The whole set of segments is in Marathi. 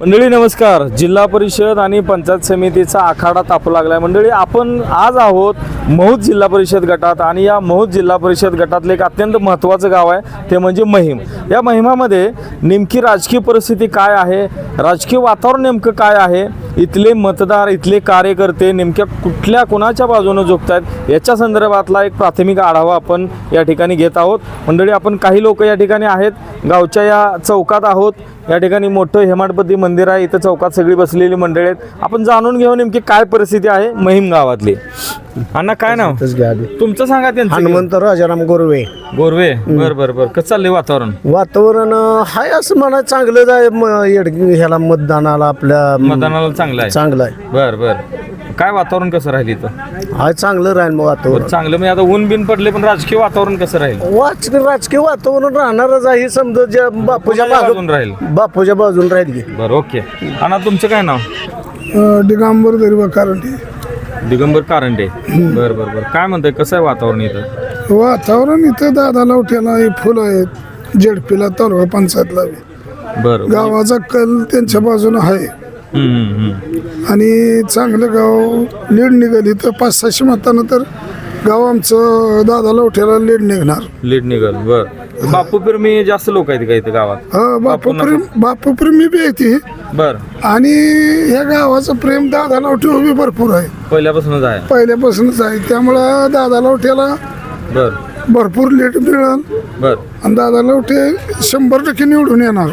मंडळी नमस्कार. जिल्हा परिषद आणि पंचायत समितीचा आखाडा तापू लागलाय. मंडळी आपण आज आहोत महूद जिल्हा परिषद गटात आणि या महूद जिल्हा परिषद गटातलं एक अत्यंत महत्त्वाचं गाव आहे ते म्हणजे महिम. या महिमामध्ये नेमकी राजकीय परिस्थिती काय आहे? राजकीय वातावरण नेमकं काय आहे? इथले मतदार इथले कार्यकर्ते नेमक्या कुठल्या कुणाच्या बाजूनं झोपत आहेत याच्या संदर्भातला एक प्राथमिक आढावा आपण या ठिकाणी घेत आहोत. मंडळी आपण काही लोक या ठिकाणी आहेत. गावच्या या चौकात आहोत. या ठिकाणी मोठं हेमाडपती मंदिर आहे. इथं चौकात सगळी बसलेली मंडळी आहेत. आपण जाणून घेऊ नेमकी काय परिस्थिती आहे महिम गावातली. अण्णा काय नाव? तुमचं सांगा त्यांचं हनुमंत राजाराम गोरवे. गोरवे? बर बर बर. कसं चाललंय वातावरण? वातावरण अं, हाय असं म्हणा चांगलं आहे. म- येड- ह्याला मतदानाला आपल्या म, मतदानाला चांगलं आहे. चांगलं आहे. बर बर. काय वातावरण कसं राहील इथं? हाय चांगलं राहील मग वातावरण. चांगलं. म्हणजे आता ऊन बिन पडले पण राजकीय वातावरण कसं राहील? वाच राजकीय वातावरण राहणारच आहे. समजा ज्या बापूच्या कोणाच्या बाजून राहील. बापूच्या बाजून राहील की. बरं ओके. आणि तुमचं काय नाव? दिगंबर दर्वा कारंडी. दिगंबर कारंडे. बर बर बर. काय म्हणताय कसं आहे वातावरण इथं? वातावरण इथं दादा लवट्याला हे फुलं आहेत. जेडपीला तालुका पंचायतला. बरं गावाचा कल त्यांच्या बाजूने आहे. हम्म, हम्म, हम्म. आणि चांगलं गाव लीड निघाली तर पाच सहाशे मतानं तर गाव आमचं दादा लवट्याला लीड निघणार. लीड निघाल बर. बापू मी जास्त लोक आहेत का इथं गावात? हा बापूप्रेम बापूप्रेमी बी आहे ती बर. आणि ह्या गावाचं प्रेम दादा लवटे बी भरपूर आहे. पहिल्यापासूनच आहे. पहिल्यापासूनच आहे. त्यामुळं दादा लवट्याला बर. भरपूर लीड मिळेल. बर. आणि दादा लवटे शंभर टक्के निवडून येणार.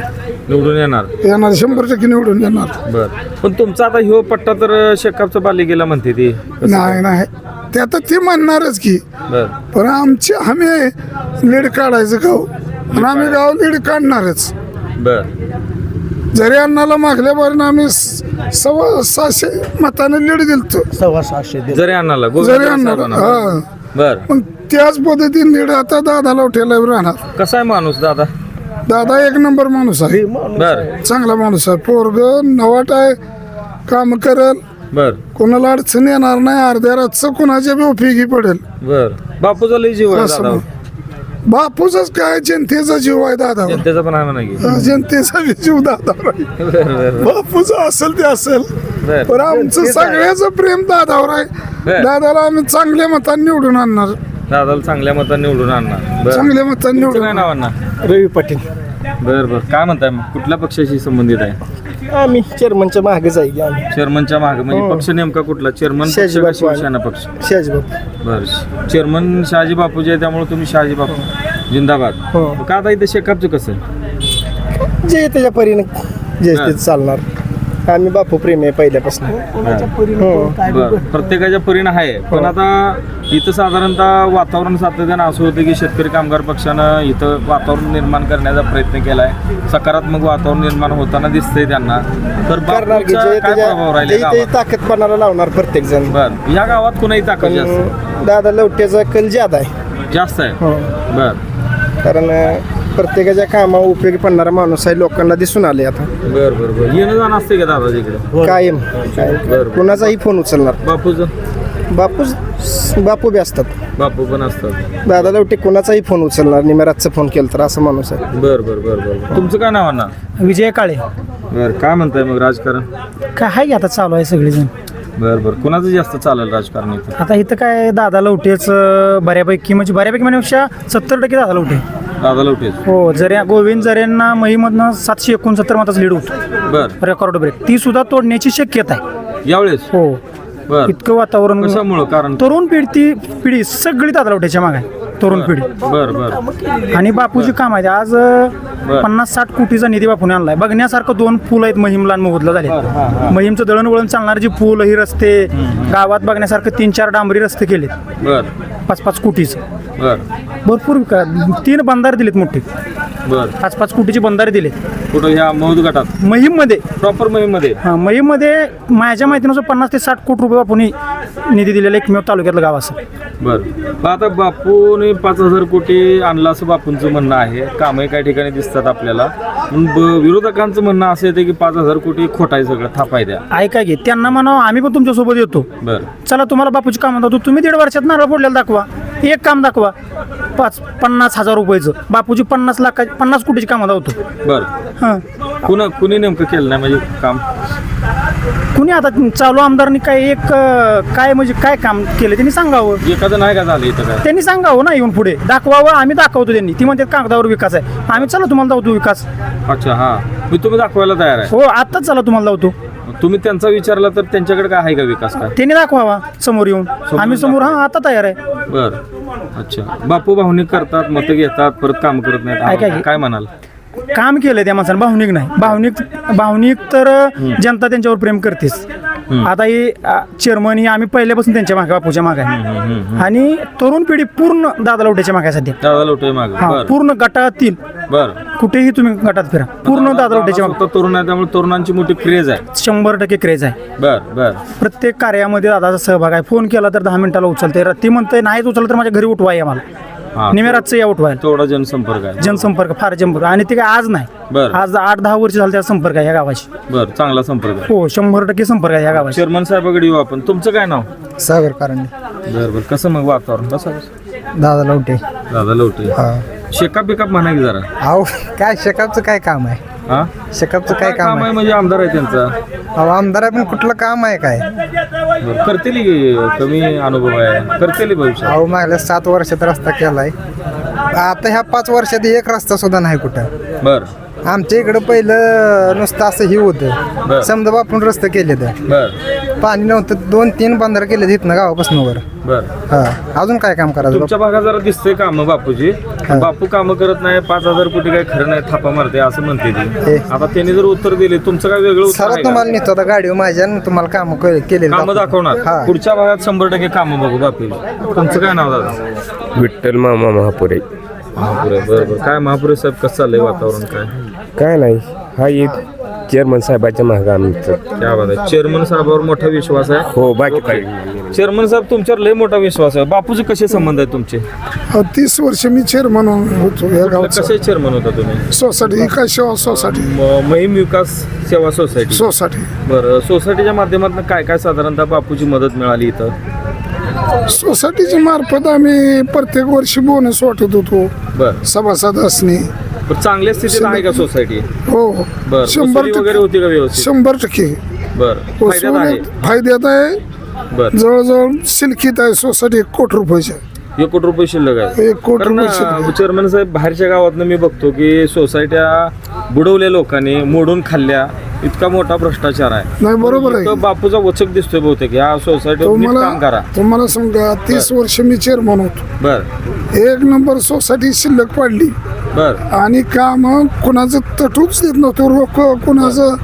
निवडून येणार. येणार शंभर टक्के निवडून येणार. बर. पण तुमचा आता ह्यो पट्टा तर शेकापचा बालिकेला म्हणते ती. नाही नाही. ते आता ते म्हणणारच की. बर. पण आमची आम्ही लीड काढायचं गाव. आणि आम्ही गाव लीड काढणारच. बर. जरी अण्णाला मागल्या बारीनं आम्ही स- सव्वा सहाशे मताने लीड दिलतो. सव्वा सहाशे. जरी अन्नाला जरी साहेबांना. हा. बर. पण त्याच पद्धतीने लीड आता दादाला उठेला राहणार. कसा आहे माणूस दादा? दादा एक नंबर माणूस आहे. बर. चांगला माणूस आहे. पोरग नवाट आहे. काम करेल. बर. कोणाला अडचण येणार नाही. अर्ध्या रातचं कोणाच्या बी उपयोगी पडेल. बर. बापूचा लय जीव आहे असं दादा. बापूचाच काय जनतेचा जीव आहे दादा. जनतेचा पण आहे. नाही जनतेचा बी जीव दादा. बर बर. बापूचा असेल ते असेल. पण आमचं सगळ्याचं प्रेम दादावर आहे. दादाला आम्ही चांगल्या मतांनी निवडून आणणार. दादाला चांगल्या मताने निवडून आणणार. चांगल्या मतांनी निवडून अण्णा? रवी पाटील. बर बर. काय म्हणताय मग? कुठल्या पक्षाशी संबंधित आहे? आम्ही चेअरमनच्या मागेच आहे की आम्ही. चेअरमनच्या मागे म्हणजे पक्ष नेमका कुठला? चेअरमन पक्ष का. शिवसेना पक्ष? शेजबाब बर. चेअरमन शहाजी बापूजी आहे त्यामुळे तुम्ही शहाजी बापू. जिंदाबाद. हो. का आता इथे शेकापचं कसं? जे त्याच्या परीने जे हा. ते चालणार. आम्ही बापू प्रेमी आहे पहिल्यापासून. हो. बर प्रत्येकाच्या परीनं आहे. पण आता इथं साधारणतः वातावरण सातत्यानं असं होतं की शेतकरी कामगार पक्षानं इथं वातावरण निर्माण करण्याचा प्रयत्न केलाय. सकारात्मक वातावरण निर्माण होताना दिसतंय त्यांना. तर करणार की बापूचा जे काय प्रभाव त्याच्या राहिले जे ते गावात? ताकद पणाला लावणार प्रत्येक जण बर या गावात कुणाही ताकद जास्त? दादा लवट्याचा कल ज्यादा आहे. जास्त आहे? हो. बर. कारण अं, प्रत्येकाच्या कामावर उपयोगी पडणारा माणूस आहे लोकांना दिसून आले आता. बर बर बर. येणं जाणं असते का दादा इकडे? कायम. बरं. कुणाचाही फोन उचलणार. बापूचं? बापू बापू बी असतात. बापू पण असतात. दादा लवटे कोणाचाही फोन उचलणार निमेरातचा फोन केला तर असं माणूस आहे. बर बर बर बर. तुमचं काय नाव ना विजय काळे. बर काय म्हणताय मग राजकारण? काय आहे की आता चालू आहे सगळेजण. बर बर. कुणाचं जास्त चालेल राजकारण इथं? आता इथं काय दादा लवटेच बऱ्यापैकी म्हणजे बऱ्यापैकी म्हणण्यापेक्षा सत्तर टक्के दादा लवटे. दादा हो जऱ्या गोविंद जऱ्यांना महिमधनं सातशे एकोणसत्तर मताचं लीड होतं बर. रेकॉर्ड ब्रेक ती सुद्धा तोडण्याची शक्यता आहे. यावेळेस? हो. बर. इतकं वातावरण कशामुळं? कारण तरुण पिढी ती पिढी सगळी दादा लवट्याच्या मागे आहे. तरुण पिढी. बर बर. आणि बापूची काम आहे आज पन्नास साठ कोटीचा निधी बापूने आणलाय. बघण्यासारखं दोन पूल आहेत महिमला आणि मोहदला झाले महिमचं दळणवळण चालणारे जी पूल ही रस्ते गावात बघण्यासारखं तीन चार डांबरी रस्ते केलेत. बर. पाच पाच कोटीचं. बर. भरपूर विका- तीन बंधारे दिलेत मोठे. बर. पाच पाच कोटीचे बंधारे दिलेत. कुठं ह्या मौद गटात? महिममध्ये प्रॉपरमध्ये हा महिममध्ये माझ्या माहितीनुसार पन्नास ते साठ कोटी रुपये बापूने निधी दिलेला एकमेव तालुक्यातलं गाव असं. बर. मग आता बापूने पाच हजार कोटी आणला असं बापूंचं म्हणणं आहे. कामही काही ठिकाणी दिसतात आपल्याला. पण ब- विरोधकांचं म्हणणं असं येतं की पाच हजार कोटी खोटा आहे सगळं थापाय द्या ऐका की त्यांना म्हणावं आम्ही पण तुमच्यासोबत येतो. बर. चला तुम्हाला बापूची काम दाखवतो. तुम्ही दीड वर्षात नारळ फोडलेला दाखवा. एक काम दाखवा. पाच पन्नास हजार रुपयाचं. बापूजी पन्नास लाख पन्नास कोटीची कामाला होतो बर. हां. कुणा कुणी नेमकं केलं नाही म्हणजे काम? कुणी आता चालू आमदारांनी काय एक अं, काय म्हणजे काय काम केलं त्यांनी सांगावं. एखादं नाही का झालं इथं काय? त्यांनी सांगावं ना येऊन पुढे. दाखवावं आम्ही दाखवतो त्यांनी. ती म्हणतात कागदावर विकास आहे. आम्ही चला तुम्हाला दावतो विकास. अच्छा हा. मी तुम्ही दाखवायला तयार आहे. हो आत्ताच चला तुम्हाला दावतो तुम्ही त्यांचा विचारला तर त्यांच्याकडे काय आहे का विकास काय? त्यांनी दाखवावा समोर येऊन. आम्ही समोर हा आता तयार आहे. बर. अच्छा. बापू भावनिक करतात मतं घेतात परत काम करत नाहीत. काय- काय म्हणाल? काम केलंय त्या माणसानं भावनिक नाही. भावनिक भावनिक तर जनता त्यांच्यावर प्रेम करतेच. आता ही चेअरमन ही आम्ही पहिल्यापासून त्यांच्या मागे बापूच्या मागे आहे. आणि तरुण पिढी पूर्ण दादा लवट्याच्या मागे आहे सध्या. दादा लोटे माग हा बर. पूर्ण गटातील बर. कुठेही तुम्ही गटात फिरा. पूर्ण दादा लवट्याच्या मागे फक्त तरुण आहे त्यामुळे तरुणांची मोठी क्रेज आहे. शंभर टक्के क्रेज आहे. बर बर. प्रत्येक कार्यामध्ये दादाचा सहभाग आहे. फोन केला तर दहा मिनिटाला उचलते ती म्हणते नाहीच उचललं तर माझ्या घरी उठवाय आम्हाला निमेरातचं या उठवायला. तेवढा जनसंपर्क आहे. जनसंपर्क फार जनसंपर्क. आणि ते काय आज नाही. बरं. आज आठ दहा वर्ष झालं त्या संपर्क आहे या गावाशी. बर चांगला संपर्क आहे. हो शंभर टक्के संपर्क आहे या गावाशी. चेअरमन साहेबाकडे येऊ आपण. तुमचं काय नाव? सागर कारंडे. बर बर. कसं मग वातावरण? कसं दादा लवटे. दादा लवटे. शेकाप बिकाप म्हणा की जरा. अहो काय शेकापचं काय काम आहे? हा? शेकापचं काय काम आहे? आहे म्हणजे आमदार आहे त्यांचा? अहो आमदार आहे पण कुठलं काम आहे काय? बरं, करतील की कमी अनुभव आहे? करतील भविष्यात? अहो मागल्या सात वर्षात रस्ता केलाय. आता ह्या पाच वर्षात एक रस्ता सुद्धा नाही कुठं. बर. आमच्या इकडं पहिलं नुसतं असं ही. होतं. समजा आपण रस्ते केले तर बर. पाणी नव्हतं दोन तीन बंधार केले इथनं गावापासून वर. बर. हा. अजून काय काम करायचं? तुमच्या भागात जरा दिसतंय काम बापूजी. बापू काम करत नाही पाच हजार कोटी काय खरं नाही थापा मारते असं म्हणते ती. आता त्यांनी जर उत्तर दिले तुमचं काय वेगळं का? तुम्हाला नेतो आता गाडीवर माझ्या तुम्हाला काम केले कामं दाखवणार. पुढच्या भागात शंभर टक्के कामं बघू बापू तुमचं काय नाव दादा? विठ्ठल मामा महापुरे. महापुरे बरं बरं. काय महापुरे साहेब कसं चाललंय वातावरण? काय? काय नाही. हा एक चेअरमन साहेबाच्या मागं आमचं क्या बात आहे. चेअरमन साहेबावर मोठा विश्वास आहे. हो बाकी काय. चेअरमन साहेब तुमच्यावर लय मोठा विश्वास आहे. बापूचे कसे संबंध आहेत तुमचे? तीस वर्ष मी चेअरमन होतो या गावचा. कसे चेअरमन होता तुम्ही? सोसायटी काय सेवा सोसायटी. म- महिम विकास सेवा सोसायटी. सोसायटी. बरं सोसायटीच्या माध्यमातून काय काय साधारणतः बापूची मदत मिळाली इथं? सोसायटीच्या मार्फत आम्ही प्रत्येक वर्षी बोनस वाटत होतो. बरं. सभासद असणे चांगल्या स्थितीत आहे का सोसायटी? हो. बरं. शंभर वसुली वगैरे टक्के होती का व्यवस्थित? शंभर टक्के. बरं. फायद्यात आहे. वसुलीत फायद्यात आहे. बरं. जवळजवळ सिल्कीत आहे सोसायटी एक कोटी रुपयाच्या एक कोटी रुपये शिल्लक आहे. एक कोटी रुपये शिल्लक. चेअरमन साहेब बाहेरच्या गावातनं मी बघतो की सोसायट्या बुडवल्या लोकांनी मोडून खाल्ल्या. इतका मोठा भ्रष्टाचार आहे. नाही बरोबर आहे. इतकं बापूचा वचक दिसतोय बहुतेक. या सोसायटीवर नीट काम करा. तुम्हाला समजा तीस वर्ष मी चेअरमन होतो. बर. एक नंबर सोसायटी शिल्लक पाडली. बर. आणि काम कुणाचं तटूच देत नव्हतं रोख कुणाचं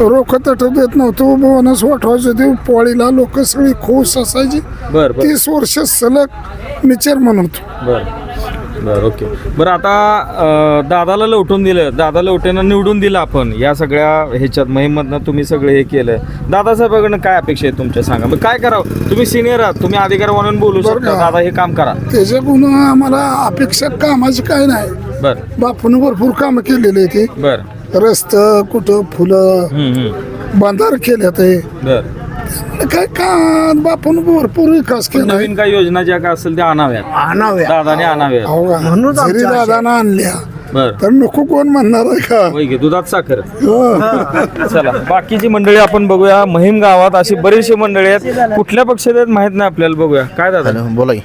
रोख तटू देत नव्हतं बोनस वाटवायचं ते पोळीला लोक सगळी खुश असायची. बर बर. तीस वर्ष सलग मी चेअरमन होतो. बर. बर ओके. बरं आता अं, दादाला लवटून दिलं. दादा लवटेनं निवडून दिलं आपण. या सगळ्या ह्याच्यात मोहिममधनं तुम्ही सगळं हे केलं. दादासाहेबांकडनं काय अपेक्षा आहे तुमच्या? सांगा. मग काय करावं? तुम्ही सिनियर आहात. तुम्ही अधिकार म्हणून बोलू बरं शकता. का? दादा हे काम करा. त्याच्याकडून आम्हाला अपेक्षा कामाची काय नाही. बर. बापून भरपूर कामं केलेली ती बर. रस्त कुठं फुलं हम्म, हम्म. बांधार केले ते बर. काय का बापून भरपूर विकास केला नवीन काय योजना ज्या काय असेल त्या आणाव्यात. आणाव्या दादाने आणाव्यात. अहो का? म्हणूनच जरी आमच्या आशा- दादानं आणल्या बर. तर नको कोण म्हणणार आहे का? घे दुधात साखर. हो. चला बाकीची मंडळी आपण बघूया. महिम गावात अशी बरीचशी मंडळी आहेत. कुठल्या पक्षात आहेत माहीत नाही आपल्याला बघूया. काय दादा? हॅलो बोला की.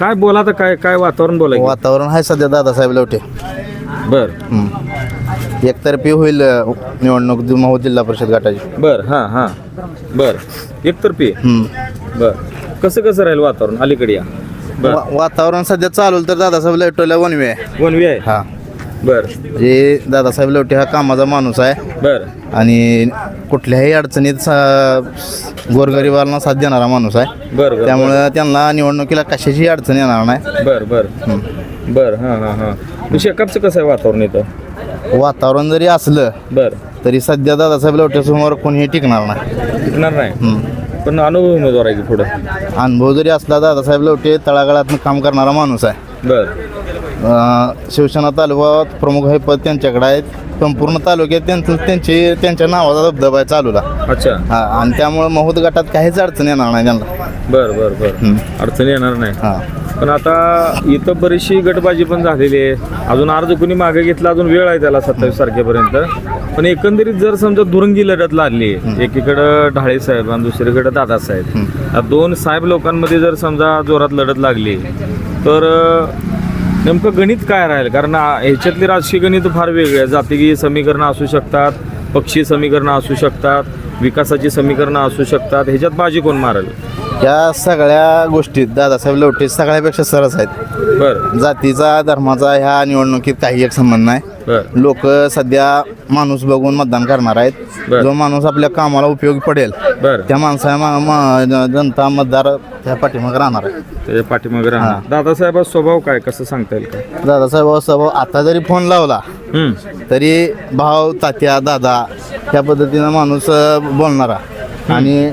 काय बोला तर काय काय वातावरण बोला की? वातावरण आहे सध्या दादासाहेब लवटे. बर. एकतर्फी होईल निवडणूक महो जिल्हा परिषद गटाची. बर हा हा. बर. एकतर्फी. बर. कसं कसं राहील वातावरण? अलीकडे या. बर. वा- वातावरण सध्या चालू तर दादासाहेब लवटेला वनवे आहे वनवी आहे? हा. बर. जे दादासाहेब लवटे हा कामाचा माणूस आहे. बर. आणि कुठल्याही अडचणीत सा- गोरगरिबांना साथ देणारा माणूस आहे. बर बर त्यामुळं त्यांना निवडणुकीला कशाची अडचण येणार नाही. बर बर. बर हा हा हा. शेकअपचं कसं आहे वातावरण इथं? वातावरण जरी असलं बर. तरी सध्या दादासाहेब लवटेसमोर कोणीही टिकणार नाही. टिकणार नाही? हम्म. पण अनुभव उमेदवार आहे की पुढं? अनुभव जरी असला दादासाहेब लवटे तळागाळातून काम करणारा माणूस आहे. बर. अं, शिवसेना तालुका प्रमुख हे पद त्यांच्याकडे आहेत. संपूर्ण तालुक्यात त्यांचं त्यांची त्यांच्या नावाचा धबधबा आहे चालूला. अच्छा. हा आणि त्यामुळे महोद गटात काहीच अडचण येणार नाही त्यांना. बर बर बर. हम्म. अडचण येणार नाही. हा. पण आता इथं बरीचशी गटबाजी पण झालेली आहे. अजून अर्ज कुणी मागे घेतला अजून वेळ आहे त्याला सत्तावीस तारखेपर्यंत. पण एकंदरीत जर समजा दुरंगी लढत लागली एकीकडं ढाळे साहेब आणि दुसरीकडे दादासाहेब दोन साहेब लोकांमध्ये जर समजा जोरात लढत लागली तर नेमकं गणित काय राहील? कारण ह्याच्यातली राजकीय गणित फार वेगळे आहे. जातीय समीकरणं असू शकतात पक्षीय समीकरणं असू शकतात विकासाची समीकरणं असू शकतात. ह्याच्यात बाजी कोण मारेल? या सगळ्या गोष्टीत दादासाहेब लवटे सगळ्यापेक्षा सरस आहेत. बर. जातीचा धर्माचा ह्या निवडणुकीत काही एक संबंध नाही. लोक सध्या माणूस बघून मतदान करणार आहेत. बर. जो माणूस आपल्या कामाला उपयोगी पडेल बर. त्या माणसा मा- मा- जनता मतदार त्या पाठीमागे राहणार आहे. पाठीमागे राहणार. दादासाहेबाचा स्वभाव काय? कसं सांगता येईल का? दादासाहेब स्वभाव आता जरी फोन लावला हम्म, तरी भाव तात्या दादा ह्या पद्धतीनं माणूस अं, बोलणारा. आणि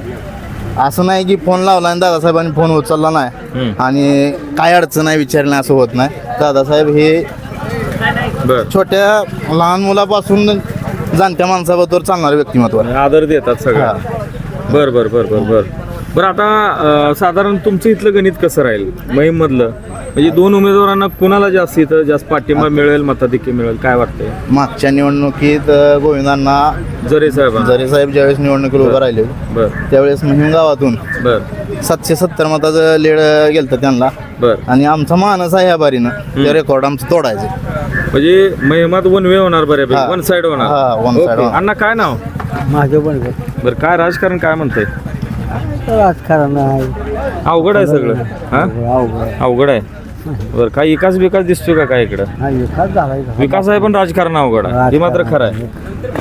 असं नाही की फोन लावला आणि दादासाहेबांनी फोन उचलला नाही. आणि काय अडचण आहे विचारणे असं होत नाही. दादासाहेब हे बर. छोट्या लहान मुलापासून जाणत्या माणसाबरोबर चालणारे व्यक्तिमत्व आदर देतात सगळं बर बर बर बर बर. बरं आता अं, साधारण तुमचं इथलं गणित कसं राहील? महिम मधलं म्हणजे दोन उमेदवारांना कुणाला जास्त इथं जास्त पाठिंबा मिळेल मताधिक्य मिळेल? काय वाटतंय? मागच्या निवडणुकीत अं, गोविंदांना जरे साहेब जरे साहेब ज्यावेळेस निवडणुकीत उभं राहिले बर. त्यावेळेस मोहीम गावातून बर. सातशे सत्तर मताचं लीड गेलं त्यांना. बर. आणि आमचा मानस आहे या बारीनं. ते रेकॉर्ड आमचं तोडायचं. म्हणजे महिमात वन वे होणार बऱ्यापैकी हा. वन साइड होणार. हा, one side ओके. होणार. अण्णा काय नाव? माझं पण बरं काय राजकारण काय म्हणतंय? राजकारण आहे. अवघड आहे सगळं हा? अवघड आहे. बरं काय विकास विकास दिसतोय का काय इकडं? विकास झाला विकास आहे पण राजकारण अवघड आहे. हे मात्र खरं आहे.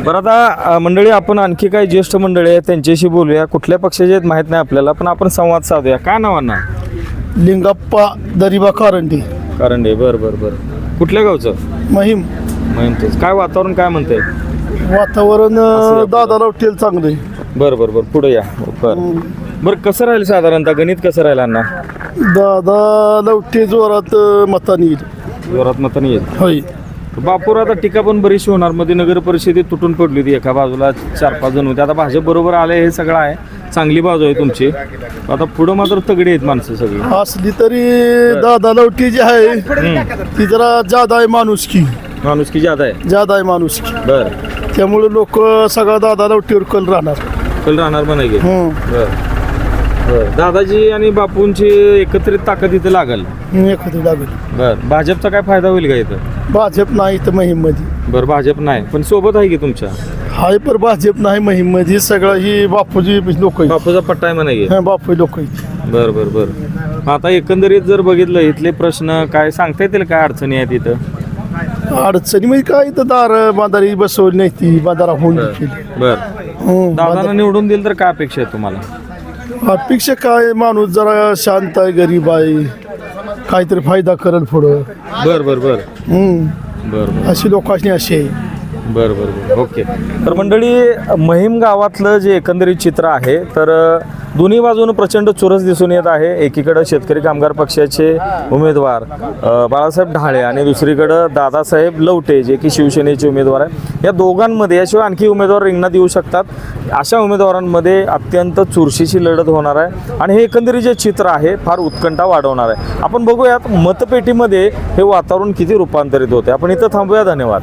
बरं आता अं, मंडळी आपण आणखी काही ज्येष्ठ मंडळी आहेत त्यांच्याशी बोलूया. कुठल्या पक्षाचे आहेत माहीत नाही आपल्याला पण आपण संवाद साधूया. काय नावांना लिंगप्पा दरिबा कारंडी. कारण डे बरं बरं बरं. कुठल्या गावचं? महिम. म्हणतेच काय वातावरण काय म्हणतंय? वातावरण असं दादा लवटेल चांगले बरं बरं बरं. पुढे या. बरं. बरं कसं राहील साधारणतः? गणित कसं राहील अण्णा? दादा लवटे जोरात मतानी येईल. जोरात मताने येईल? होय. बापूर आता टीका पण बरीचशी होणार. मध्ये नगर परिषदेत तुटून पडली होती. एका बाजूला चार पाच जण होते. आता भाजप बरोबर आले हे सगळं आहे. चांगली बाजू आहे तुमची. आता पुढं मात्र तगडी आहेत माणसं सगळी. असली तरी दादा लवटी जी आहे ती जरा जादा आहे माणुसकी. माणूस की जादा आहे. जादा आहे माणुसकी. बर. त्यामुळे लोक सगळा दादा लवटीवर कल राहणार. कल राहणार पण आहे की? हम्म. बर. बर. दादाजी आणि बापूंची एकत्रित ताकद इथे लागल. एखादी लागेल. बर. भाजपचा काय फायदा होईल का इथं? भाजप नाही तर महिममध्ये बर भाजप नाही. पण सोबत आहे की तुमच्या? हाय पर भाजप नाही महिममध्ये सगळं ही बापूजी लोक बापूचा पट्टा आहे म्हणा की? हा, बापू लोक बर बर बर. आता एकंदरीत जर बघितलं इथले प्रश्न काय सांगता येतील काय अडचणी आहेत इथं? अडचणी म्हणजे काय? तर दार बांधारी बसवली नाही ती. बांधारा होऊन. बर. दादांना निवडून दिलं तर काय अपेक्षा आहे तुम्हाला? अपेक्षा काय माणूस जरा शांत आहे गरीब आहे. काहीतरी फायदा करल पुढं. बर बर बर. हं, बर बर. अशी लोकांनी अशी आहे. बरं बरं बरं. ओके. तर मंडळी महिम गावातलं जे एकंदरीत चित्र आहे तर दोन्ही बाजूनं प्रचंड चुरस दिसून येत आहे. एकीकडं शेतकरी कामगार पक्षाचे उमेदवार बाळासाहेब ढाळे आणि दुसरीकडं दादासाहेब लवटे जे की शिवसेनेचे उमेदवार आहे या दोघांमध्ये याशिवाय आणखी उमेदवार रिंगणात येऊ शकतात. अशा उमेदवारांमध्ये अत्यंत चुरशीची लढत होणार आहे आणि हे एकंदरीत जे चित्र आहे फार उत्कंठा वाढवणार आहे. आपण बघूयात मतपेटीमध्ये हे वातावरण किती रूपांतरित होते आपण इथं थांबूया. धन्यवाद.